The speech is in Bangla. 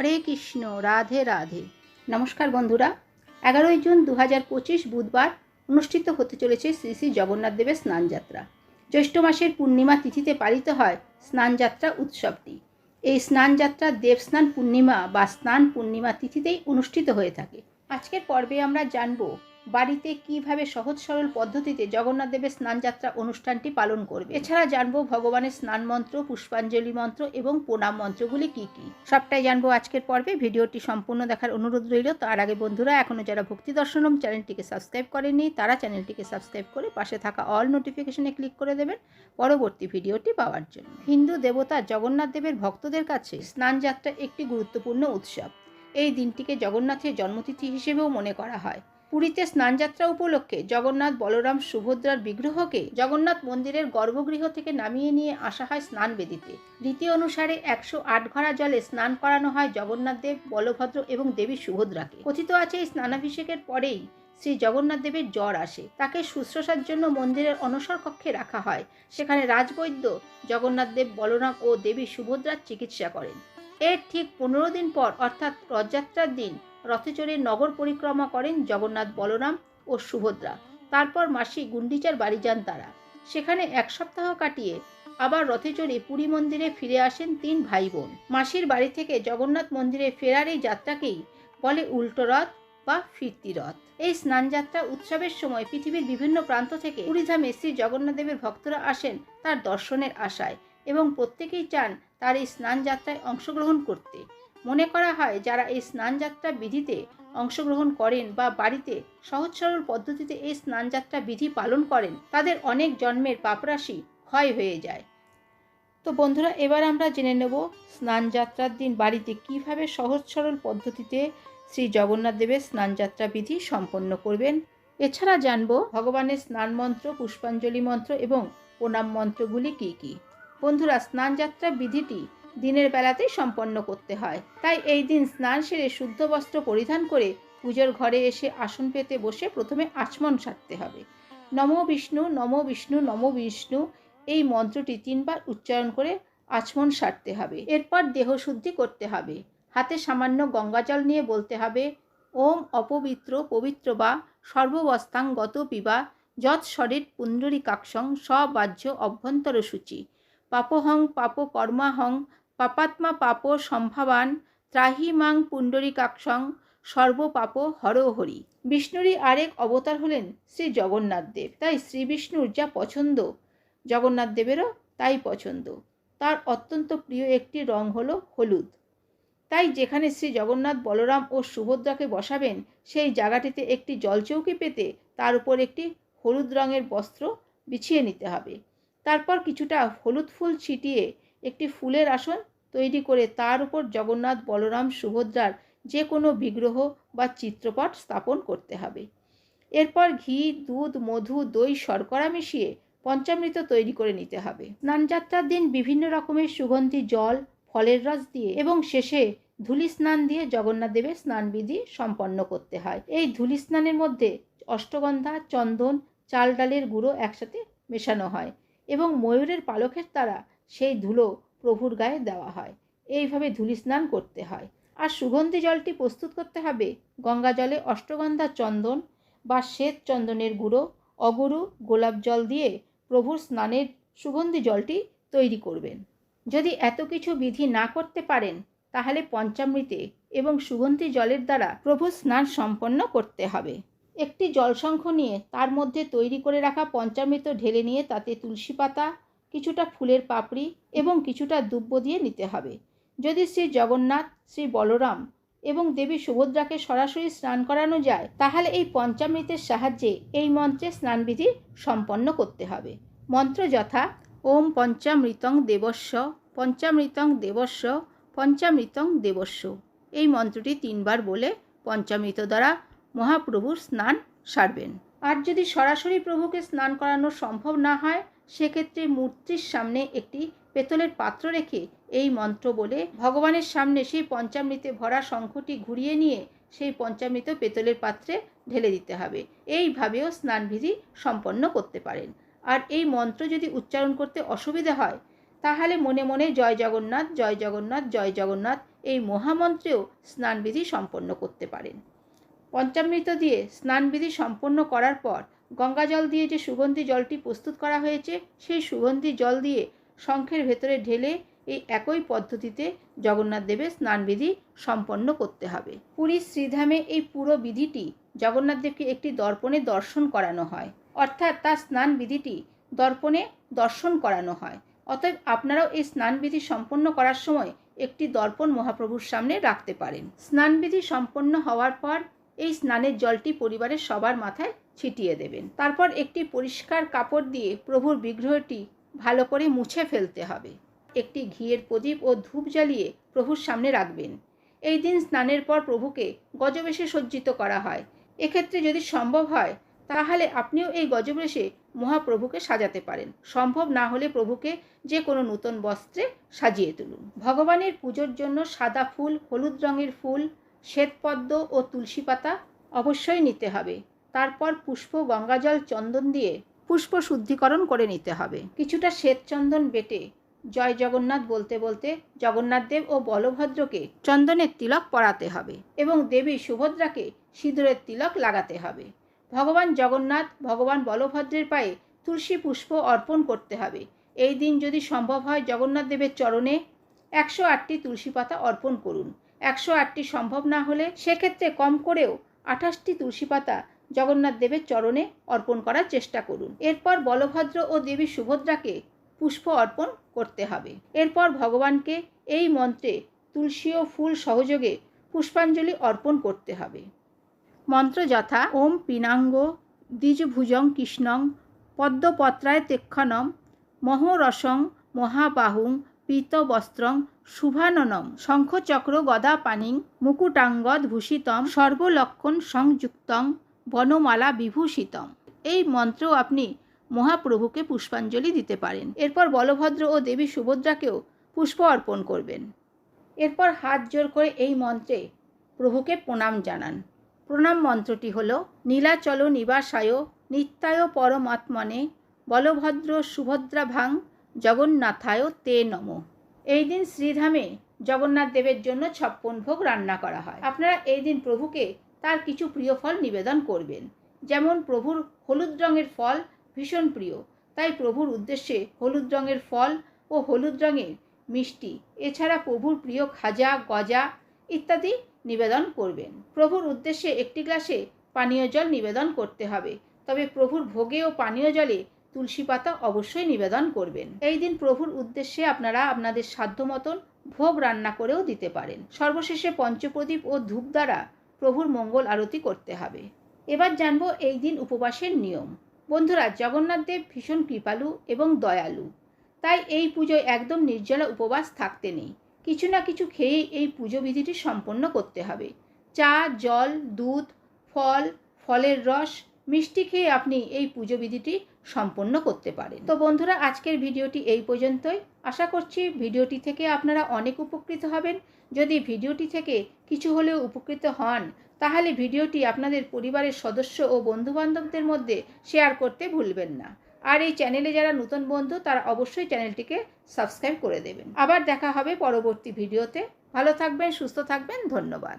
হরে কৃষ্ণ, রাধে রাধে। নমস্কার বন্ধুরা, এগারোই জুন দু হাজার পঁচিশ বুধবার অনুষ্ঠিত হতে চলেছে শ্রী শ্রী জগন্নাথ দেবের স্নানযাত্রা। জ্যৈষ্ঠ মাসের পূর্ণিমা তিথিতে পালিত হয় স্নানযাত্রা উৎসবটি। এই স্নানযাত্রা দেবস্নান পূর্ণিমা বা স্নান পূর্ণিমা তিথিতেই অনুষ্ঠিত হয়ে থাকে। আজকের পর্বে আমরা জানব বাড়িতে কীভাবে সহজ সরল পদ্ধতিতে জগন্নাথ দেবের স্নানযাত্রা অনুষ্ঠানটি পালন করবে? এছাড়া জানব ভগবানের স্নান মন্ত্র, পুষ্পাঞ্জলি মন্ত্র এবং প্রণাম মন্ত্রগুলি কি কি? সবটাই জানব আজকের পর্বে। ভিডিওটি সম্পূর্ণ দেখার অনুরোধ রইল। তার আগে বন্ধুরা এখনও যারা ভক্তি দর্শনম চ্যানেলটিকে সাবস্ক্রাইব করেননি, তারা চ্যানেলটিকে সাবস্ক্রাইব করে পাশে থাকা অল নোটিফিকেশনে ক্লিক করে দেবেন পরবর্তী ভিডিওটি পাওয়ার জন্য। হিন্দু দেবতা জগন্নাথ দেবের ভক্তদের কাছে স্নানযাত্রা একটি গুরুত্বপূর্ণ উৎসব। এই দিনটিকে জগন্নাথের জন্মতিথি হিসেবেও মনে করা হয়। পুরীতে স্নানযাত্রা উপলক্ষে জগন্নাথ বলরাম সুভদ্রার বিগ্রহকে জগন্নাথ মন্দিরের গর্ভগৃহ থেকে নামিয়ে নিয়ে আসা হয় স্নান বেদিতে। রীতি অনুসারে একশো আট ঘড়া জলে স্নান করানো হয় জগন্নাথ দেব, বলভদ্র এবং দেবী সুভদ্রাকে। কথিত আছে এই স্নানাভিষেকের পরেই শ্রী জগন্নাথ দেবের জ্বর আসে। তাকে শুশ্রূষার জন্য মন্দিরের অনসর কক্ষে রাখা হয়। সেখানে রাজবৈদ্য, জগন্নাথ দেব, বলরাম ও দেবী সুভদ্রার চিকিৎসা করেন। এর ঠিক পনেরো দিন পর, অর্থাৎ রথযাত্রার দিন রথে চড়ে নগর পরিক্রমা করেন জগন্নাথ বলরাম ও সুভদ্রা। তারপর মাসি গুন্ডিচার বাড়ি যান তারা। সেখানে এক সপ্তাহ কাটিয়ে আবার রথে চড়ে পুরী মন্দিরে ফিরে আসেন তিন ভাই বোন মাসির বাড়ি থেকে জগন্নাথ মন্দিরে ফেরার এই যাত্রাকেই বলে উল্টো রথ বা ফিরতি রথ। এই স্নানযাত্রা উৎসবের সময় পৃথিবীর বিভিন্ন প্রান্ত থেকে পুরীধামে শ্রী জগন্নাথ দেবের ভক্তরা আসেন তার দর্শনের আশায় এবং প্রত্যেকেই চান তার এই স্নানযাত্রায় অংশগ্রহণ করতে। মনে করা হয় যারা এই স্নানযাত্রা বিধিতে অংশগ্রহণ করেন বা বাড়িতে সহজ সরল পদ্ধতিতে এই স্নানযাত্রা বিধি পালন করেন, তাদের অনেক জন্মের পাপরাশি ক্ষয় হয়ে যায়। তো বন্ধুরা, এবার আমরা জেনে নেব স্নানযাত্রার দিন বাড়িতে কীভাবে সহজ সরল পদ্ধতিতে শ্রী জগন্নাথ দেবের স্নানযাত্রা বিধি সম্পন্ন করবেন। এছাড়া জানব ভগবানের স্নান মন্ত্র, পুষ্পাঞ্জলি মন্ত্র এবং প্রণাম মন্ত্রগুলি কী কী। বন্ধুরা, স্নানযাত্রা বিধিটি দিনের বেলাতেই সম্পন্ন করতে হয়। তাই এই দিন স্নান সেরে শুদ্ধ বস্ত্র পরিধান করে পুজোর ঘরে এসে আসন পেতে বসে প্রথমে আচমন সারতে হবে। নম বিষ্ণু নম বিষ্ণু নম বিষ্ণু এই মন্ত্রটি তিনবার উচ্চারণ করে আচমন সারতে হবে। এরপর দেহশুদ্ধি করতে হবে। হাতে সামান্য গঙ্গাজল নিয়ে বলতে হবে, ওম অপবিত্র পবিত্র বা সর্ববস্থাং গত পিবা যৎ শরীর পুণ্ডরীকাক্ষং সবাহ্য অভ্যন্তর সূচি পাপহং পাপ কর্মাহং পাপাত্মা পাপ সম্ভাবান ত্রাহি মাং পুণ্ডরীকাক্ষং সর্বপাপ হরহরি বিষ্ণুরই আরেক অবতার হলেন শ্রী জগন্নাথ দেব। তাই শ্রী বিষ্ণুর যা পছন্দ, জগন্নাথ দেবেরও তাই পছন্দ। তার অত্যন্ত প্রিয় একটি রং হলো হলুদ। তাই যেখানে শ্রী জগন্নাথ বলরাম ও সুভদ্রাকে বসাবেন, সেই জায়গাটিতে একটি জলচৌকি পেতে তার উপর একটি হলুদ রঙের বস্ত্র বিছিয়ে নিতে হবে। তারপর কিছুটা হলুদ ফুল ছিটিয়ে একটি ফুলের আসন তৈরি করে তার উপর জগন্নাথ বলরাম সুভদ্রার যে কোনো বিগ্রহ বা চিত্রপট স্থাপন করতে হবে। এরপর ঘি, দুধ, মধু, দই, শর্করা মিশিয়ে পঞ্চামৃত তৈরি করে নিতে হবে। স্নানযাত্রার দিন বিভিন্ন রকমের সুগন্ধি, জল, ফলের রস দিয়ে এবং শেষে ধুলি স্নান দিয়ে জগন্নাথ দেবের স্নানবিধি সম্পন্ন করতে হয়। এই ধুলি স্নানের মধ্যে অষ্টগন্ধা, চন্দন, চাল ডালের গুঁড়ো একসাথে মেশানো হয় এবং ময়ূরের পালকের দ্বারা সেই ধুলো প্রভুর গায়ে দেওয়া হয়। এইভাবে ধুলি স্নান করতে হয়। আর সুগন্ধি জলটি প্রস্তুত করতে হবে। গঙ্গা জলে অষ্টগন্ধা চন্দন বা শ্বেত চন্দনের গুঁড়ো, অগুরু, গোলাপ জল দিয়ে প্রভুর স্নানের সুগন্ধি জলটি তৈরি করবেন। যদি এত কিছু বিধি না করতে পারেন, তাহলে পঞ্চামৃতে এবং সুগন্ধি জলের দ্বারা প্রভু স্নান সম্পন্ন করতে হবে। একটি জলশঙ্খ নিয়ে তার মধ্যে তৈরি করে রাখা পঞ্চামৃত ঢেলে নিয়ে তাতে তুলসী পাতা কিছুটা ফুলের পাপড়ি এবং কিছুটা দুব্য দিয়ে নিতে হবে। যদি শ্রী জগন্নাথ, শ্রী বলরাম এবং দেবী সুভদ্রাকে সরাসরি স্নান করানো যায়, তাহলে এই পঞ্চামৃতের সাহায্যে এই মন্ত্রে স্নানবিধি সম্পন্ন করতে হবে। মন্ত্র যথা, ওম পঞ্চামৃতং দেবস্ব পঞ্চামৃতং দেবস্ব পঞ্চামৃতং দেবস্ব। এই মন্ত্রটি তিনবার বলে পঞ্চামৃত দ্বারা মহাপ্রভুর স্নান সারবেন। আর যদি সরাসরি প্রভুকে স্নান করানো সম্ভব না হয় সেক্ষেত্রে মূর্তির সামনে একটি পেতলের পাত্র রেখে এই মন্ত্র বলে ভগবানের সামনে সেই পঞ্চামৃতে ভরা শঙ্খটি ঘুরিয়ে নিয়ে সেই পঞ্চামৃত পেতলের পাত্রে ঢেলে দিতে হবে। এইভাবেও স্নানবিধি সম্পন্ন করতে পারেন। আর এই মন্ত্র যদি উচ্চারণ করতে অসুবিধা হয়, তাহলে মনে মনে জয় জগন্নাথ জয় জগন্নাথ জয় জগন্নাথ এই মহামন্ত্রেও স্নানবিধি সম্পন্ন করতে পারেন। পঞ্চামৃত দিয়ে স্নানবিধি সম্পন্ন করার পর গঙ্গা জল দিয়ে যে সুগন্ধি জলটি প্রস্তুত করা হয়েছে, সেই সুগন্ধি জল দিয়ে শঙ্খের ভেতরে ঢেলে এই একই পদ্ধতিতে জগন্নাথ দেবের স্নানবিধি সম্পন্ন করতে হবে। পুরীর শ্রীধামে এই পুরো বিধিটি জগন্নাথ দেবকে একটি দর্পণে দর্শন করানো হয়। অর্থাৎ তার স্নান বিধিটি দর্পণে দর্শন করানো হয়। অতএব আপনারাও এই স্নানবিধি সম্পন্ন করার সময় একটি দর্পণ মহাপ্রভুর সামনে রাখতে পারেন। স্নানবিধি সম্পন্ন হওয়ার পর এই স্নানের জলটি পরিবারের সবার মাথায় ছিটিয়ে দেবেন। তারপর একটি পরিষ্কার কাপড় দিয়ে প্রভুর বিগ্রহটি ভালো করে মুছে ফেলতে হবে। একটি ঘিয়ের প্রদীপ ও ধূপ জ্বালিয়ে প্রভুর সামনে রাখবেন। এই দিন স্নানের পর প্রভুকে গজবেশে সজ্জিত করা হয়। এক্ষেত্রে যদি সম্ভব হয়, তাহলে আপনিও এই গজবেশে মহাপ্রভুকে সাজাতে পারেন। সম্ভব না হলে প্রভুকে যে কোনো নূতন বস্ত্রে সাজিয়ে তুলুন। ভগবানের পুজোর জন্য সাদা ফুল, হলুদ রঙের ফুল শ্বেতপদ্ম ও তুলসী পাতা অবশ্যই নিতে হবে। তারপর পুষ্প, গঙ্গাজল, চন্দন দিয়ে পুষ্প শুদ্ধিকরণ করে নিতে হবে। কিছুটা শ্বেত চন্দন বেটে জয় জগন্নাথ বলতে বলতে জগন্নাথ দেব ও বলভদ্রকে চন্দনের তিলক পরাতে হবে এবং দেবী সুভদ্রাকে সিঁদুরের তিলক লাগাতে হবে। ভগবান জগন্নাথ, ভগবান বলভদ্রের পায়ে তুলসী পুষ্প অর্পণ করতে হবে। এই দিন যদি সম্ভব হয় জগন্নাথ দেবের চরণে একশো আটটি তুলসী পাতা অর্পণ করুন। একশো আটটি সম্ভব না হলে সেক্ষেত্রে কম করেও আঠাশটি তুলসী পাতা জগন্নাথ দেবের চরণে অর্পণ করার চেষ্টা করুন। এরপর বলভদ্র ও দেবী সুভদ্রাকে পুষ্প অর্পণ করতে হবে। এরপর ভগবানকে এই মন্ত্রে তুলসী ও ফুল সহযোগে পুষ্পাঞ্জলি অর্পণ করতে হবে। মন্ত্র যথা, ওম পিনাঙ্গ, দ্বিজভুজং কৃষ্ণং, পদ্মপত্রায় তেক্ষণম, মহরসং মহাবাহুং পীতবস্ত্রং শুভাননম শঙ্খচক্র গদা পানিং মুকুটাঙ্গদ ভূষিতম সর্বলক্ষণ সংযুক্তং বনমালা বিভূষিতম। এই মন্ত্র আপনি মহাপ্রভুকে পুষ্পাঞ্জলি দিতে পারেন। এরপর বলভদ্র ও দেবী সুভদ্রাকেও পুষ্প অর্পণ করবেন। এরপর হাত জোর করে এই মন্ত্রে প্রভুকে প্রণাম জানান। প্রণাম মন্ত্রটি হল, নীলাচল নিবাসায় নিত্যায় পরমাত্মনে বলভদ্র সুভদ্রা ভাং জগন্নাথায় তে নম। এই দিন শ্রীধামে জগন্নাথ দেবের জন্য ছপ্পন ভোগ রান্না করা হয়। আপনারা এই দিন প্রভুকে তার কিছু প্রিয় ফল নিবেদন করবেন। যেমন প্রভুর হলুদ রঙের ফল ভীষণ প্রিয়। তাই প্রভুর উদ্দেশ্যে হলুদ রঙের ফল ও হলুদ রঙের মিষ্টি, এছাড়া প্রভুর প্রিয় খাজা, গজা ইত্যাদি নিবেদন করবেন। প্রভুর উদ্দেশ্যে একটি গ্লাসে পানীয় জল নিবেদন করতে হবে। তবে প্রভুর ভোগে ও পানীয় জলে তুলসী পাতা অবশ্যই নিবেদন করবেন। এই দিন প্রভুর উদ্দেশ্যে আপনারা আপনাদের সাধ্য মতন ভোগ রান্না করেও দিতে পারেন। সর্বশেষে পঞ্চপ্রদীপ ও ধূপ দ্বারা প্রভুর মঙ্গল আরতি করতে হবে। এবার জানব এই দিন উপবাসের নিয়ম। বন্ধুরা, জগন্নাথ দেব ভীষণ কৃপালু এবং দয়ালু। তাই এই পুজোয় একদম নির্জলা উপবাস থাকতে নেই। কিছু না কিছু খেয়েই এই পুজো বিধিটি সম্পন্ন করতে হবে। চা, জল, দুধ, ফল, ফলের রস, মিষ্টি খেয়ে আপনি এই পুজো বিধিটি সম্পন্ন করতে পারেন তো বন্ধুরা, আজকের ভিডিওটি এই পর্যন্তই। আশা করছি ভিডিওটি থেকে আপনারা অনেক উপকৃত হবেন। যদি ভিডিওটি থেকে কিছু হলেও উপকৃত হন, তাহলে ভিডিওটি আপনাদের পরিবারের সদস্য ও বন্ধুবান্ধবদের মধ্যে শেয়ার করতে ভুলবেন না। আর এই চ্যানেলে যারা নতুন বন্ধু, তারা অবশ্যই চ্যানেলটিকে সাবস্ক্রাইব করে দেবেন। আবার দেখা হবে পরবর্তী ভিডিওতে। ভালো থাকবেন, সুস্থ থাকবেন, ধন্যবাদ।